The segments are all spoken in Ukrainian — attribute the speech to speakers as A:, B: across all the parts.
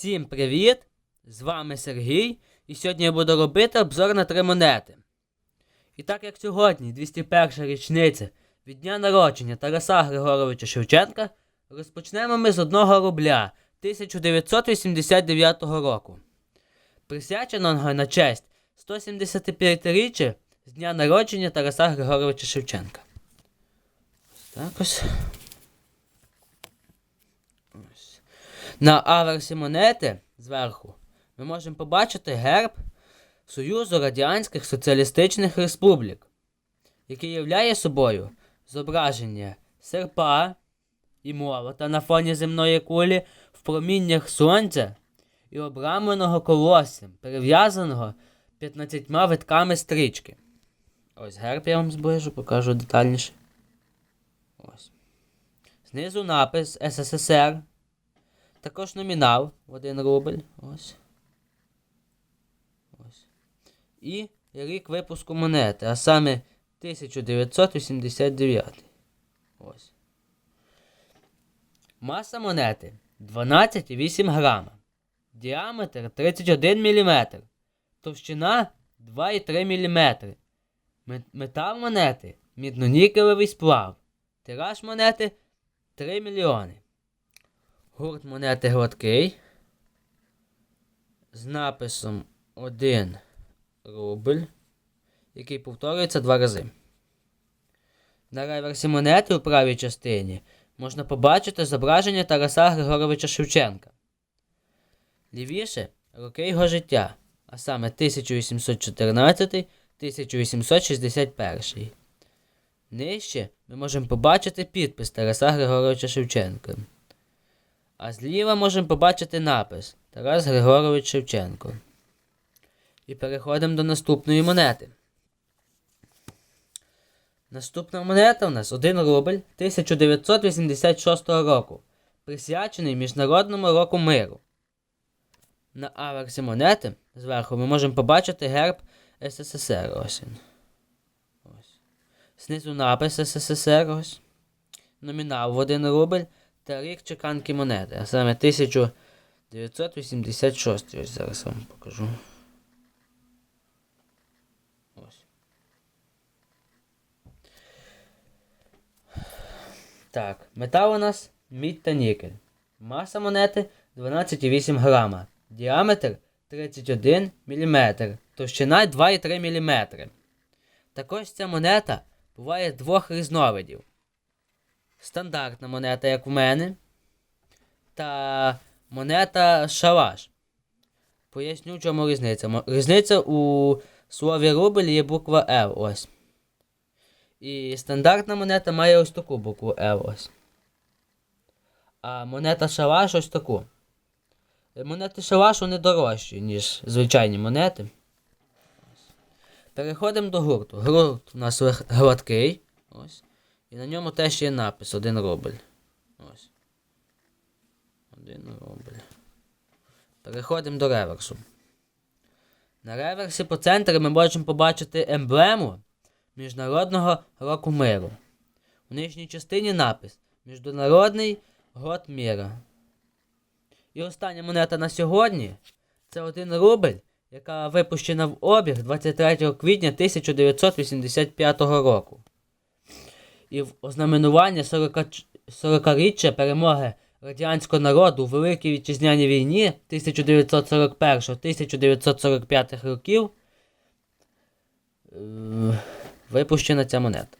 A: Всім привіт! З вами Сергій, і сьогодні я буду робити обзор на три монети. І так як сьогодні 201 річниця від дня народження Тараса Григоровича Шевченка, розпочнемо ми з 1 рубля 1989 року. Присвяченого на честь 175-річчя з дня народження Тараса Григоровича Шевченка. Так ось. Ось. На аверсі монети зверху ми можемо побачити герб Союзу Радянських Соціалістичних Республік, який являє собою зображення серпа і молота на фоні земної кулі в проміннях сонця і обрамленого колоссям, перев'язаного 15 витками стрічки. Ось герб я вам зближу, покажу детальніше. Ось. Знизу напис СССР. Також номінал в 1 рубль. Ось. Ось. І рік випуску монети, а саме 1989. Ось. Маса монети 12,8 грама. Діаметр 31 мм. Товщина 2,3 мм. Метал монети мідно-нікелевий сплав. Тираж монети 3 мільйони. Гурт монети гладкий. З написом 1 рубль, який повторюється два рази. На реверсі монети у правій частині можна побачити зображення Тараса Григоровича Шевченка. Лівіше роки його життя, а саме 1814-1861. Нижче ми можемо побачити підпис Тараса Григоровича Шевченка. А зліва можемо побачити напис Тарас Григорович Шевченко. І переходимо до наступної монети. Наступна монета у нас 1 рубль 1986 року, присвячений Міжнародному року миру. На аверсі монети зверху ми можемо побачити герб СССР. Ось. Ось. Знизу напис СССР. Ось. Номінал в 1 рубль та рік чеканки монети. А саме 1986. Ось зараз вам покажу. Ось. Так, метал у нас мідь та нікель. Маса монети 12,8 грама. Діаметр 31 мм. Товщина 2,3 мм. Також ця монета буває двох різновидів. Стандартна монета, як в мене. Та монета шалаш. Поясню, в чому різниця. Різниця у слові рубль є буква L. Ось. І стандартна монета має ось таку букву L. Ось. А монета шалаш ось таку. Монети шалаш вони дорожчі, ніж звичайні монети. Переходимо до гурту. Гурт у нас гладкий. Ось. І на ньому теж є напис 1 рубль. Ось. 1 рубль. Переходимо до реверсу. На реверсі по центрі ми можемо побачити емблему Міжнародного року миру. У нижній частині напис Міжнародний год міра. І остання монета на сьогодні це 1 рубль, яка випущена в обіг 23 квітня 1985 року. І в ознаменування 40 40-річчя перемоги радянського народу у Великій Вітчизняній війні 1941-1945 років е, випущена ця монета.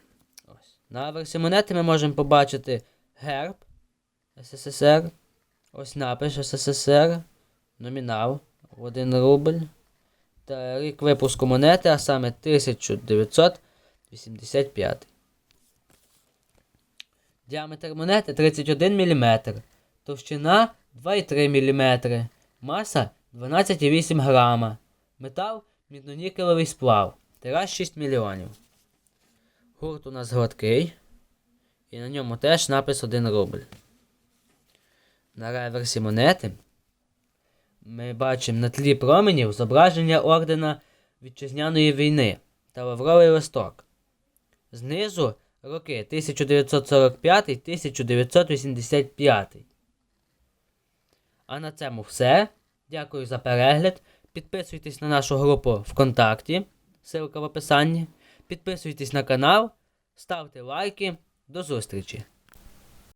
A: Ось. На аверсі монети ми можемо побачити герб СССР. Ось напис СССР, номінал в 1 рубль. Та рік випуску монети, а саме 1985. Діаметр монети 31 мм. Товщина 2,3 мм. Маса 12,8 грама. Метал міднонікелевий сплав. Тираж 6 мільйонів. Гурт у нас гладкий. І на ньому теж напис 1 рубль. На реверсі монети ми бачимо на тлі променів зображення ордена Вітчизняної війни та лавровий листок. Знизу роки 1945-1985. А на цьому все. Дякую за перегляд. Підписуйтесь на нашу групу ВКонтакті, ссылка в описанні. Підписуйтесь на канал, ставте лайки. До зустрічі!